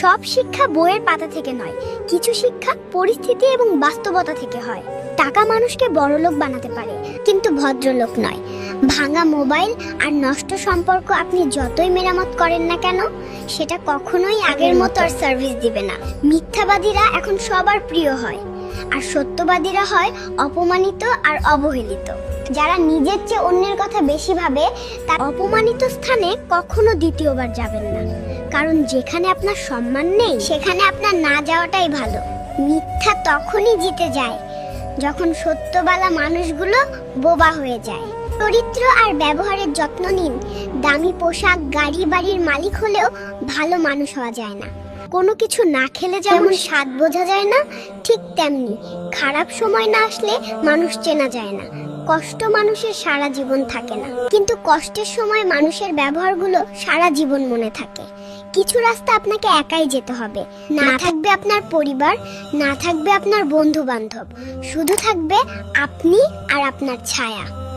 সব শিক্ষা বইয়ের পাতা থেকে নয়, কিছু শিক্ষা পরিস্থিতি এবং বাস্তবতা থেকে হয়। টাকা মানুষকে বড়লোক বানাতে পারে, কিন্তু ভদ্রলোক নয়। ভাঙা মোবাইল আর নষ্ট সম্পর্ক আপনি যতই মেরামত করেন না কেন, সেটা কখনোই আগের মতো আর সার্ভিস দিবে না। মিথ্যাবাদীরা এখন সবার প্রিয় হয়, আর সত্যবাদীরা হয় অপমানিত আর অবহেলিত। যারা নিজের চেয়ে অন্যের কথা বেশি ভাবে, তার অপমানিত স্থানে কখনো দ্বিতীয়বার যাবেন না। কারণ যেখানে আপনার সম্মান নেই, সেখানে আপনার না যাওয়াটাই ভালো। মিথ্যা তখনই জিতে যায় যখন সত্যবালা মানুষগুলো বোবা হয়ে যায়। চরিত্র আর ব্যবহারের যত্ন নিন। দামি পোশাক, গাড়ি, বাড়ির মালিক হলেও ভালো মানুষ হওয়া যায় না। কোনো কিছু না খেলে যেমন স্বাদ বোঝা যায় না ঠিক তেমনি খারাপ সময় না আসলে মানুষ চেনা যায় না। কষ্ট মানুষের সারা জীবন থাকে না। কিন্তু কষ্টের সময় মানুষের ব্যবহারগুলো সারা জীবন মনে থাকে। কিছু রাস্তা আপনাকে একাই যেতে হবে। না থাকবে আপনার পরিবার না থাকবে আপনার বন্ধু বান্ধব শুধু থাকবে আপনি আর আপনার ছায়া।